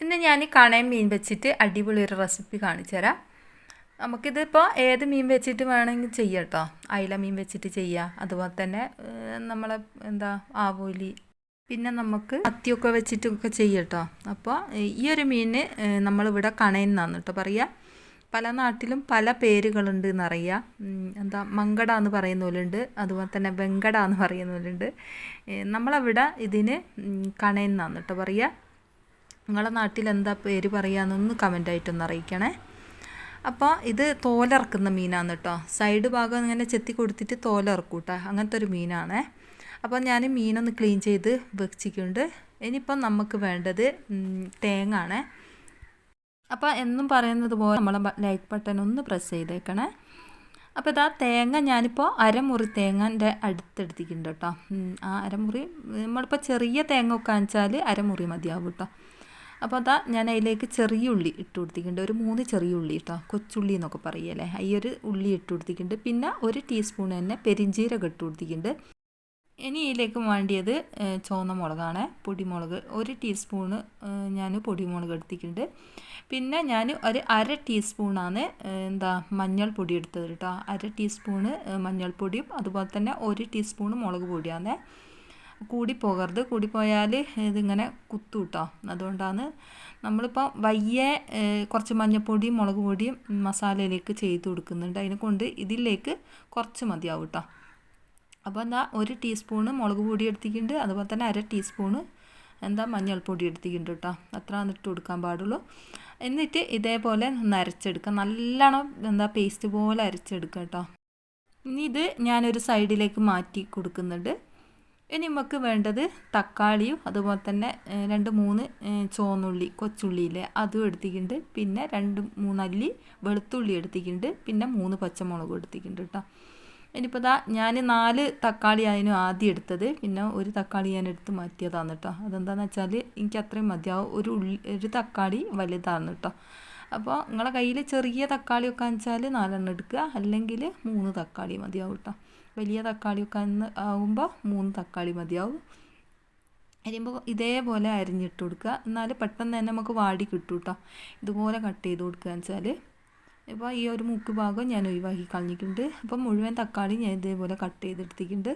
ഇന്ന് ഞാൻ കണയും മീൻ വെച്ചിട്ട് അടിപൊളി ഒരു റെസിപ്പി കാണിച്ചു തരാം. നമുക്കിതിപ്പോൾ ഏത് മീൻ വെച്ചിട്ട് വേണമെങ്കിൽ ചെയ്യാം കേട്ടോ. അയില മീൻ വെച്ചിട്ട് ചെയ്യാം. അതുപോലെ തന്നെ നമ്മളെ എന്താ ആവോലി. പിന്നെ നമുക്ക് മത്തിയൊക്കെ വെച്ചിട്ടൊക്കെ ചെയ്യാം കേട്ടോ. അപ്പോൾ ഈ ഒരു മീന് നമ്മളിവിടെ കണയെന്നാണ് കേട്ടോ പറയുക പല നാട്ടിലും പല പേരുകളുണ്ട് എന്നറിയാം. എന്താ മങ്കട എന്ന് പറയുന്നവരുണ്ട് അതുപോലെ തന്നെ വെങ്കട എന്ന് പറയുന്നവരുണ്ട് ഏഹ്, നമ്മളവിടെ ഇതിന് കണയെന്നാണ് കേട്ടോ പറയുക നിങ്ങളെ നാട്ടിൽ എന്താ പേര് പറയാന്നൊന്ന് കമന്റായിട്ടൊന്ന് അറിയിക്കണേ. അപ്പോൾ ഇത് തോലിറക്കുന്ന മീനാണ് കേട്ടോ സൈഡ് ഭാഗം ഇങ്ങനെ ചെത്തി കൊടുത്തിട്ട് തോലിറക്കും കേട്ടോ അങ്ങനത്തെ ഒരു മീനാണേ. അപ്പോൾ ഞാൻ മീനൊന്ന് ക്ലീൻ ചെയ്ത് വെച്ചിട്ടുണ്ട്. ഇനിയിപ്പം നമുക്ക് വേണ്ടത് തേങ്ങാണ്. അപ്പോൾ എന്നും പറയുന്നത് പോലെ നമ്മളെ ലൈക്ക് ബട്ടൺ ഒന്ന് പ്രസ് ചെയ്തേക്കണേ. അപ്പോൾ ഇതാ തേങ്ങ ഞാനിപ്പോൾ അരമുറി തേങ്ങന്റെ അടുത്തെടുത്തിട്ടുണ്ട് കേട്ടോ ആ അരമുറി നമ്മളിപ്പോൾ ചെറിയ തേങ്ങ ഒക്കെ വെച്ചാൽ അരമുറി മതിയാവും കേട്ടോ അപ്പോൾ അതാ ഞാൻ അതിലേക്ക് ചെറിയ ഉള്ളി ഇട്ട് കൊടുത്തിട്ടുണ്ട്. ഒരു മൂന്ന് ചെറിയ ഉള്ളി കേട്ടോ കൊച്ചുള്ളി എന്നൊക്കെ പറയല്ലേ. ഈ ഒരു ഉള്ളി ഇട്ട് കൊടുത്തിട്ടുണ്ട്. പിന്നെ ഒരു ടീസ്പൂൺ തന്നെ പെരിഞ്ചീരകം ഇട്ട് കൊടുത്തിട്ടുണ്ട്. ഇനി ഇതിലേക്ക് വേണ്ടിയത് ചുവന്ന മുളകാണ്. പൊടിമുളക് ഒരു ടീസ്പൂണ് ഞാൻ പൊടിമുളക് എടുത്തിട്ടുണ്ട്. പിന്നെ ഞാൻ ഒരു അര ടീസ്പൂണാണ് എന്താ മഞ്ഞൾപ്പൊടി എടുത്തത് കേട്ടോ അര ടീസ്പൂണ് മഞ്ഞൾപ്പൊടിയും അതുപോലെ തന്നെ ഒരു ടീസ്പൂണ് മുളക് പൊടിയാണ്. കൂടി പോകരുത് കൂടി പോയാൽ ഇതിങ്ങനെ കുത്തു കേട്ടോ അതുകൊണ്ടാണ് നമ്മളിപ്പോൾ വയ്യ കുറച്ച് മഞ്ഞൾപ്പൊടിയും മുളക് പൊടിയും മസാലയിലേക്ക് ചെയ്ത് കൊടുക്കുന്നുണ്ട്. അതിനെ കൊണ്ട് ഇതിലേക്ക് കുറച്ച് മതിയാവും കേട്ടോ അപ്പോൾ എന്താ ഒരു ടീസ്പൂണ് മുളക് പൊടി എടുത്തിട്ടുണ്ട്. അതുപോലെ തന്നെ അര ടീസ്പൂണ് എന്താ മഞ്ഞൾപ്പൊടി എടുത്തിട്ടുണ്ട് കേട്ടോ അത്ര എന്നിട്ട് കൊടുക്കാൻ പാടുള്ളൂ. എന്നിട്ട് ഇതേപോലെ ഒന്ന് അരച്ചെടുക്കാം. നല്ലോണം എന്താ പേസ്റ്റ് പോലെ അരച്ചെടുക്കാം കേട്ടോ ഇനി ഇത് ഞാനൊരു സൈഡിലേക്ക് മാറ്റി കൊടുക്കുന്നുണ്ട്. ഇനി നമുക്ക് വേണ്ടത് തക്കാളിയും അതുപോലെ തന്നെ രണ്ട് മൂന്ന് ചോന്നുള്ളി കൊച്ചുള്ളി ഇല്ലേ അതും എടുത്തിട്ടുണ്ട്. പിന്നെ രണ്ട് മൂന്നല്ലി വെളുത്തുള്ളി എടുത്തിട്ടുണ്ട്. പിന്നെ മൂന്ന് പച്ചമുളകും എടുത്തിട്ടുണ്ട് കേട്ടോ. ഇനിയിപ്പോൾ ഇതാ ഞാൻ നാല് തക്കാളി ആയിരുന്നു ആദ്യം എടുത്തത്. പിന്നെ ഒരു തക്കാളി ഞാൻ എടുത്ത് മാറ്റിയതാണ് കേട്ടോ. അതെന്താണെന്ന് വെച്ചാൽ എനിക്ക് അത്രയും മതിയാവും. ഒരു ഉള്ളി ഒരു തക്കാളി വലുതാണ് കേട്ടോ. അപ്പോൾ നിങ്ങളെ കയ്യിൽ ചെറിയ തക്കാളിയൊക്കെ വെച്ചാൽ നാലെണ്ണം എടുക്കുക. അല്ലെങ്കിൽ മൂന്ന് തക്കാളി മതിയാവും കേട്ടോ വലിയ തക്കാളിയൊക്കെ അന്ന് ആകുമ്പോൾ മൂന്ന് തക്കാളി മതിയാവും. അരിയുമ്പോൾ ഇതേപോലെ അരിഞ്ഞിട്ട് കൊടുക്കുക. എന്നാൽ പെട്ടെന്ന് തന്നെ നമുക്ക് വാടി കിട്ടും കേട്ടോ ഇതുപോലെ കട്ട് ചെയ്ത് കൊടുക്കുക വെച്ചാൽ ഇപ്പോൾ ഈ ഒരു മുക്ക് ഭാഗം ഞാൻ ഒഴിവാക്കി കളഞ്ഞിട്ടുണ്ട്. അപ്പം മുഴുവൻ തക്കാളി ഞാൻ ഇതേപോലെ കട്ട് ചെയ്തെടുത്തിട്ടുണ്ട്.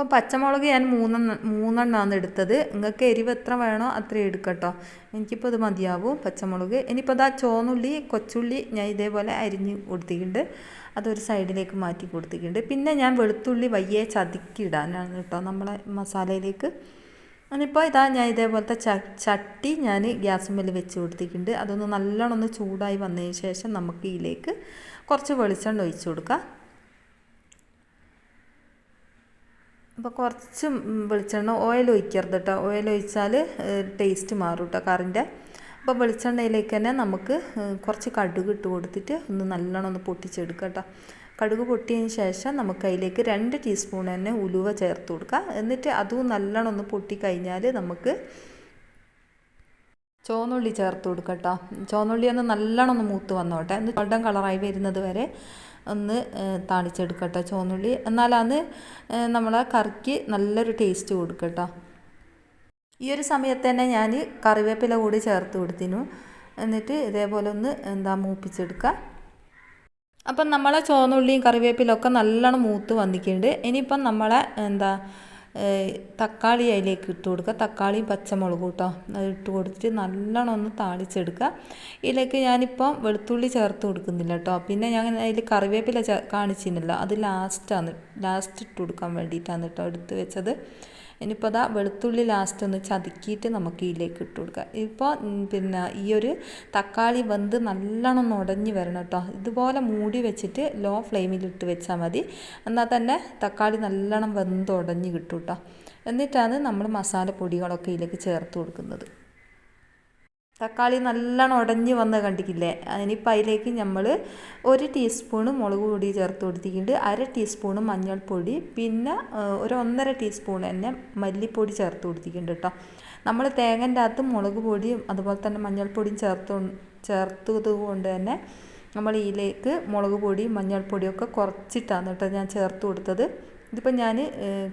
ഇപ്പം പച്ചമുളക് ഞാൻ മൂന്നെണ്ണം മൂന്നെണ്ണമാണ് എടുത്തത്. നിങ്ങൾക്ക് എരിവ് എത്ര വേണോ അത്രയും എടുക്കട്ടോ. എനിക്കിപ്പോൾ ഇത് മതിയാവും പച്ചമുളക്. ഇനിയിപ്പോൾ അതാ ചോന്നുള്ളി കൊച്ചുള്ളി ഞാൻ ഇതേപോലെ അരിഞ്ഞ് കൊടുത്തിട്ടുണ്ട്. അതൊരു സൈഡിലേക്ക് മാറ്റി കൊടുത്തിട്ടുണ്ട്. പിന്നെ ഞാൻ വെളുത്തുള്ളി വയ്യെ ചതുക്കി ഇടാനാണ് കേട്ടോ നമ്മളെ മസാലയിലേക്ക്. അതിപ്പോൾ ഇതാ ഞാൻ ഇതേപോലത്തെ ചട്ടി ഞാൻ ഗ്യാസ് മേൽ വെച്ച് കൊടുത്തിട്ടുണ്ട്. അതൊന്ന് നല്ലോണം ഒന്ന് ചൂടായി വന്നതിന് ശേഷം നമുക്ക് ഇതിലേക്ക് കുറച്ച് വെളിച്ചെണ്ണ ഒഴിച്ച് കൊടുക്കാം. അപ്പോൾ കുറച്ച് വെളിച്ചെണ്ണ ഓയിൽ ഒഴിക്കരുത് കേട്ടോ ഓയിൽ ഒഴിച്ചാൽ ടേസ്റ്റ് മാറും കേട്ടോ കറിന്റെ അപ്പോൾ വെളിച്ചെണ്ണയിലേക്ക് തന്നെ നമുക്ക് കുറച്ച് കടുക് ഇട്ട് കൊടുത്തിട്ട് ഒന്ന് നല്ലോണം ഒന്ന് പൊട്ടിച്ചെടുക്കുക കേട്ടോ കടുക് പൊട്ടിയതിന് ശേഷം നമുക്ക് അതിലേക്ക് രണ്ട് ടീസ്പൂൺ തന്നെ ഉലുവ ചേർത്ത് കൊടുക്കുക എന്നിട്ട് അതും നല്ലോണം ഒന്ന് പൊട്ടിക്കഴിഞ്ഞാൽ നമുക്ക് ചുവന്നുള്ളി ചേർത്ത് കൊടുക്കുക കേട്ടോ ചുവന്നുള്ളി ഒന്ന് നല്ലോണം ഒന്ന് മൂത്ത് വന്നോട്ടെ. എന്ന് ഗോൾഡൻ കളറായി വരുന്നത് വരെ ഒന്ന് താളിച്ചെടുക്കട്ടോ ചുവന്നുള്ളി. എന്നാലാണ് നമ്മളെ കറിക്ക് നല്ലൊരു ടേസ്റ്റ് കൊടുക്കട്ടോ. കേട്ടോ ഈ ഒരു സമയത്ത് തന്നെ ഞാൻ കറിവേപ്പില കൂടി ചേർത്ത് കൊടുത്തിനു. എന്നിട്ട് ഇതേപോലെ ഒന്ന് എന്താ മൂപ്പിച്ചെടുക്കുക അപ്പം നമ്മളെ ചുവന്നുള്ളിയും കറിവേപ്പിലൊക്കെ നല്ലോണം മൂത്ത് വന്നിട്ടുണ്ട്. ഇനിയിപ്പം നമ്മളെ എന്താ തക്കാളി അതിലേക്ക് ഇട്ട് കൊടുക്കുക. തക്കാളിയും പച്ചമുളകും കേട്ടോ അത് ഇട്ട് കൊടുത്തിട്ട് നല്ലോണം ഒന്ന് താളിച്ചെടുക്കുക. ഇതിലേക്ക് ഞാനിപ്പം വെളുത്തുള്ളി ചേർത്ത് കൊടുക്കുന്നില്ല കേട്ടോ പിന്നെ ഞാൻ അതിൽ കറിവേപ്പില കാണിച്ചിരുന്നില്ല. അത് ലാസ്റ്റാണ് ലാസ്റ്റ് ഇട്ട് കൊടുക്കാൻ വേണ്ടിയിട്ടാണ് കേട്ടോ എടുത്ത് വെച്ചത്. ഇനിയിപ്പോൾ അതാ വെളുത്തുള്ളി ലാസ്റ്റ് ഒന്ന് ചതുക്കിയിട്ട് നമുക്ക് ഇതിലേക്ക് ഇട്ട് കൊടുക്കുക ഇപ്പോൾ പിന്നെ ഈ ഒരു തക്കാളി വെന്ത് നല്ലോണം ഉടഞ്ഞ് വരണം കേട്ടോ. ഇതുപോലെ മൂടി വെച്ചിട്ട് ലോ ഫ്ലെയിമിൽ ഇട്ട് വെച്ചാൽ മതി. എന്നാൽ തന്നെ തക്കാളി നല്ലോണം വെന്ത് ഉടഞ്ഞ് കിട്ടും കേട്ടോ. എന്നിട്ടാണ് നമ്മൾ മസാല പൊടികളൊക്കെ ഇതിലേക്ക് ചേർത്ത് കൊടുക്കുന്നത്. തക്കാളി നല്ലോണം ഉടഞ്ഞ് വന്ന് കണ്ടിക്കില്ലേ അതിനിപ്പോൾ അതിലേക്ക് നമ്മൾ ഒരു ടീസ്പൂണ് മുളക് പൊടി ചേർത്ത് കൊടുത്തിട്ടുണ്ട്. അര ടീസ്പൂണ് മഞ്ഞൾപ്പൊടി. പിന്നെ ഒരു ഒന്നര ടീസ്പൂൺ തന്നെ മല്ലിപ്പൊടി ചേർത്ത് കൊടുത്തിട്ടുണ്ട് കേട്ടോ നമ്മൾ തേങ്ങന്റെ അകത്ത് മുളക് പൊടിയും അതുപോലെ തന്നെ മഞ്ഞൾപ്പൊടിയും ചേർത്ത് ചേർത്തത് കൊണ്ട് തന്നെ നമ്മൾ ഇതിലേക്ക് മുളക് പൊടിയും മഞ്ഞൾപ്പൊടിയും ഒക്കെ കുറച്ചിട്ടാണ് കേട്ടോ ഞാൻ ചേർത്ത് കൊടുത്തത്. ഇതിപ്പോൾ ഞാൻ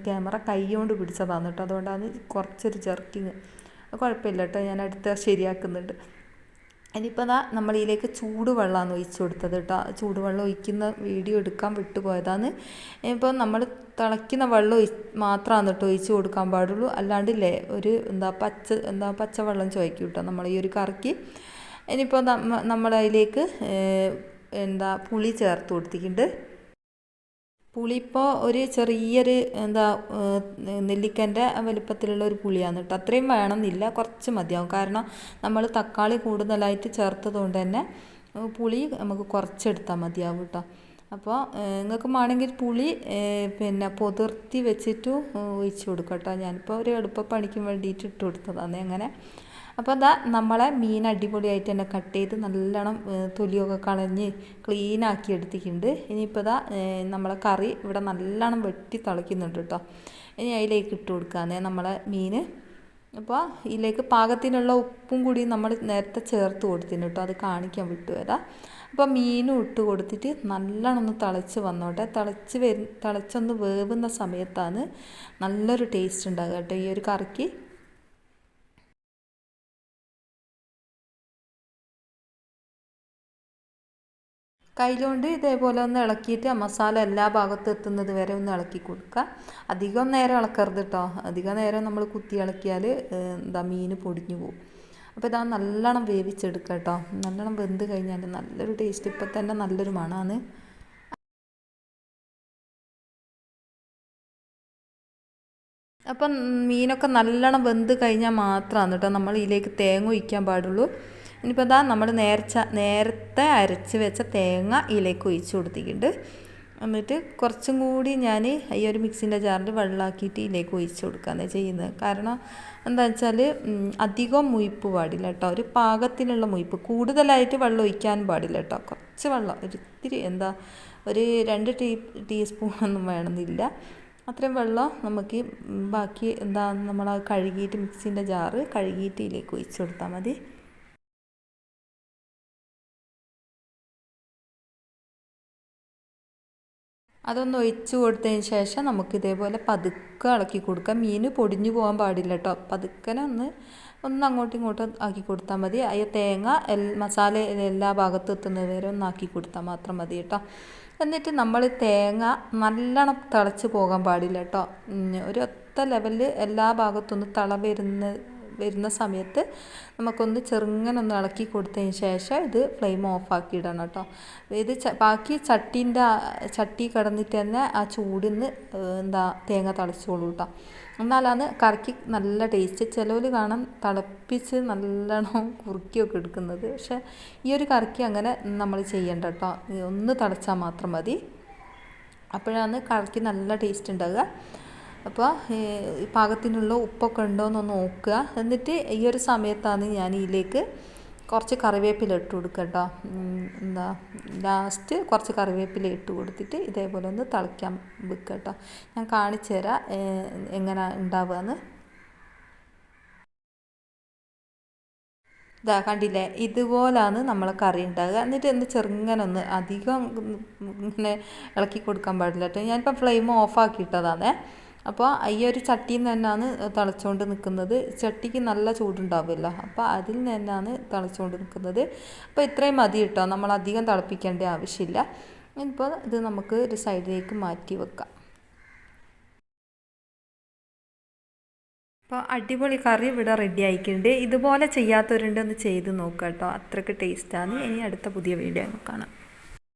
ക്യാമറ കൈ കൊണ്ട് പിടിച്ചതാണ് കേട്ടോ അതുകൊണ്ടാണ് കുറച്ചൊരു ജെർക്കിങ് കുഴപ്പമില്ല കേട്ടോ. ഞാൻ അടുത്ത ശരിയാക്കുന്നുണ്ട്. ഇനിയിപ്പോൾ അതാ നമ്മളിതിലേക്ക് ചൂടുവെള്ളമാണ് ഒഴിച്ചു കൊടുത്തത് കേട്ടോ. ചൂടുവെള്ളം ഒഴിക്കുന്ന വീഡിയോ എടുക്കാൻ വിട്ടുപോയതാണ് ഇപ്പോൾ നമ്മൾ തിളയ്ക്കുന്ന വെള്ളം മാത്രമാണ് കേട്ടോ ഒഴിച്ച് കൊടുക്കാൻ പാടുള്ളൂ. അല്ലാണ്ടില്ലേ ഒരു എന്താ പച്ച എന്താ പച്ചവെള്ളം ചോദിക്കും കേട്ടോ നമ്മൾ ഈ ഒരു കറിക്ക്. ഇനിയിപ്പോൾ നമ്മൾ അതിലേക്ക് എന്താ പുളി ചേർത്ത് കൊടുത്തിട്ടുണ്ട്. പുളി ഇപ്പോൾ ഒരു ചെറിയൊരു എന്താ നെല്ലിക്കന്റെ വലിപ്പത്തിലുള്ള ഒരു പുളിയാണ് കേട്ടോ അത്രയും വേണമെന്നില്ല കുറച്ച് മതിയാവും. കാരണം നമ്മൾ തക്കാളി കൂടുതലായിട്ട് ചേർത്തതുകൊണ്ട് തന്നെ പുളി നമുക്ക് കുറച്ചെടുത്താൽ മതിയാവും കേട്ടോ അപ്പോൾ നിങ്ങൾക്ക് വേണമെങ്കിൽ പുളി പിന്നെ പൊതിർത്തി വെച്ചിട്ട് ഒഴിച്ച് കൊടുക്കാം കേട്ടോ ഞാനിപ്പോൾ ഒരു എളുപ്പപ്പണിക്ക് വേണ്ടിയിട്ട് ഇട്ട് കൊടുത്തതാണ്. അങ്ങനെ അപ്പോൾ അതാ നമ്മളെ മീൻ അടിപൊളിയായിട്ട് തന്നെ കട്ട് ചെയ്ത് നല്ലോണം തൊലിയൊക്കെ കളഞ്ഞ് ക്ലീനാക്കി എടുത്തിട്ടുണ്ട്. ഇനിയിപ്പോൾ ഇതാ നമ്മളെ കറി ഇവിടെ നല്ലോണം വെട്ടി തിളയ്ക്കുന്നുണ്ട് കേട്ടോ ഇനി അതിലേക്ക് ഇട്ട് കൊടുക്കാന്നേ നമ്മളെ മീൻ അപ്പോൾ ഇതിലേക്ക് പാകത്തിനുള്ള ഉപ്പും കൂടി നമ്മൾ നേരത്തെ ചേർത്ത് കൊടുത്തിന് കേട്ടോ അത് കാണിക്കാൻ വിട്ടു വിട്ടുവരാം അപ്പോൾ മീനും ഇട്ട് കൊടുത്തിട്ട് നല്ലോണം ഒന്ന് തിളച്ച് വന്നോട്ടെ. തിളച്ച് വരു തിളച്ചൊന്ന് വേവുന്ന സമയത്താണ് നല്ലൊരു ടേസ്റ്റ് ഉണ്ടാകുക കേട്ടോ ഈ ഒരു കറിക്ക്. കയ്യിലുകൊണ്ട് ഇതേപോലെ ഒന്ന് ഇളക്കിയിട്ട് മസാല എല്ലാ ഭാഗത്തും എത്തുന്നത് വരെ ഒന്ന് ഇളക്കി കൊടുക്കുക. അധികം നേരം ഇളക്കരുത് കേട്ടോ അധികം നേരം നമ്മൾ കുത്തി ഇളക്കിയാൽ എന്താ മീൻ പൊടിഞ്ഞു പോകും. അപ്പോൾ ഇതാ നല്ലോണം വേവിച്ചെടുക്കുക കേട്ടോ നല്ലോണം വെന്ത് കഴിഞ്ഞാൽ നല്ലൊരു ടേസ്റ്റ് ഇപ്പം തന്നെ നല്ലൊരു മണമാണ്. അപ്പം മീനൊക്കെ നല്ലോണം വെന്ത് കഴിഞ്ഞാൽ മാത്രമാണ് കേട്ടോ നമ്മൾ ഇതിലേക്ക് തേങ്ങ ഒഴിക്കാൻ പാടുള്ളൂ. ഇനിയിപ്പോൾ ഇതാ നമ്മൾ നേർച്ച നേരത്തെ അരച്ച് വെച്ച തേങ്ങ ഇതിലേക്ക് ഒഴിച്ച് കൊടുത്തിട്ടുണ്ട്. എന്നിട്ട് കുറച്ചും കൂടി ഞാൻ ഈ ഒരു മിക്സിന്റെ ജാറിൽ വെള്ളമാക്കിയിട്ട് ഇതിലേക്ക് ഒഴിച്ച് കൊടുക്കുകയാണ് ചെയ്യുന്നത് കാരണം എന്താ വെച്ചാൽ അധികം മുയിപ്പ് പാടില്ല കേട്ടോ ഒരു പാകത്തിനുള്ള മുയിപ്പ്. കൂടുതലായിട്ട് വെള്ളം ഒഴിക്കാൻ പാടില്ല കേട്ടോ കുറച്ച് വെള്ളം ഒരു ഇത്തിരി എന്താ ഒരു രണ്ട് ടീ ടീസ്പൂണൊന്നും വേണമെന്നില്ല. അത്രയും വെള്ളം നമുക്ക് ബാക്കി എന്താ നമ്മൾ കഴുകിയിട്ട് മിക്സിന്റെ ജാറ് കഴുകിയിട്ട് ഇതിലേക്ക് ഒഴിച്ച് കൊടുത്താൽ മതി. അതൊന്ന് ഒഴിച്ച് കൊടുത്തതിന് ശേഷം നമുക്ക് ഇതേപോലെ പതുക്കെ ഇളക്കി കൊടുക്കാം. മീൻ പൊടിഞ്ഞു പോകാൻ പാടില്ല കേട്ടോ. പതുക്കനെ ഒന്ന് ഒന്ന് അങ്ങോട്ടും ഇങ്ങോട്ടും ആക്കി കൊടുത്താൽ മതി. അയ്യ തേങ്ങ എൽ മസാല എല്ലാ ഭാഗത്തും എത്തുന്നത് വരെ ഒന്ന് ആക്കി കൊടുത്താൽ മാത്രം മതി കേട്ടോ. എന്നിട്ട് നമ്മൾ തേങ്ങ നല്ലോണം തിളച്ച് പോകാൻ പാടില്ല കേട്ടോ. ഒരു ഒത്ത ലെവലിൽ എല്ലാ ഭാഗത്തും ഒന്ന് തള വരുന്ന വരുന്ന സമയത്ത് നമുക്കൊന്ന് ചെറുങ്ങനെ ഒന്ന് ഇളക്കി കൊടുത്തതിന് ശേഷം ഇത് ഫ്ലെയിം ഓഫാക്കി ഇടണം കേട്ടോ. ഇത് ബാക്കി ചട്ടീന്റെ ചട്ടി കിടന്നിട്ട് തന്നെ ആ ചൂടിൽ നിന്ന് എന്താ തേങ്ങ തളിച്ചോളൂ കേട്ടോ. എന്നാലാണ് കറിക്ക് നല്ല ടേസ്റ്റ്. ചിലവർ കാണാൻ തിളപ്പിച്ച് നല്ലോണം കുറുക്കിയൊക്കെ എടുക്കുന്നത്. പക്ഷേ ഈ ഒരു കറിക്ക് അങ്ങനെ നമ്മൾ ചെയ്യേണ്ട കേട്ടോ. ഒന്ന് തിളച്ചാൽ മാത്രം മതി. അപ്പോഴാണ് കറിക്ക് നല്ല ടേസ്റ്റ് ഉണ്ടാകുക അപ്പോൾ പാകത്തിനുള്ള ഉപ്പൊക്കെ ഉണ്ടോ എന്നൊന്ന് നോക്കുക. എന്നിട്ട് ഈ ഒരു സമയത്താണ് ഞാൻ ഇതിലേക്ക് കുറച്ച് കറിവേപ്പില ഇട്ട് കൊടുക്കുക കേട്ടോ. എന്താ ലാസ്റ്റ് കുറച്ച് കറിവേപ്പില ഇട്ട് കൊടുത്തിട്ട് ഇതേപോലെ ഒന്ന് തിളയ്ക്കാൻ വെക്കുക കേട്ടോ. ഞാൻ കാണിച്ചു തരാം എങ്ങനെ ഉണ്ടാവുകയെന്ന്. ഇതാ കണ്ടില്ലേ? ഇതുപോലാണ് നമ്മൾ കറി ഉണ്ടാകുക എന്നിട്ട് എന്ത് ചെറുങ്ങനെ ഒന്ന് അധികം ഇങ്ങനെ ഇളക്കി കൊടുക്കാൻ പാടില്ല കേട്ടോ. ഞാനിപ്പോൾ ഫ്ലെയിം ഓഫ് ആക്കിയിട്ടതാണേ. അപ്പോൾ ഈ ഒരു ചട്ടിയിൽ നിന്ന് തന്നെയാണ് തിളച്ചുകൊണ്ട് നിൽക്കുന്നത് ചട്ടിക്ക് നല്ല ചൂടുണ്ടാവില്ല അപ്പോൾ അതിൽ നിന്ന് തന്നെയാണ് തിളച്ചുകൊണ്ട് നിൽക്കുന്നത് അപ്പോൾ ഇത്രയും മതി കേട്ടോ. നമ്മൾ അധികം തിളപ്പിക്കേണ്ട ആവശ്യമില്ല. ഇപ്പോൾ ഇത് നമുക്ക് ഒരു സൈഡിലേക്ക് മാറ്റി വെക്കാം. അപ്പോൾ അടിപൊളി കറി ഇവിടെ റെഡി ആയിട്ടുണ്ട്. ഇതുപോലെ ചെയ്യാത്തവരുണ്ട് ഒന്ന് ചെയ്ത് നോക്കാം കേട്ടോ. അത്രയ്ക്ക് ടേസ്റ്റാണ് ഇനി അടുത്ത പുതിയ വീഡിയോ കാണാം.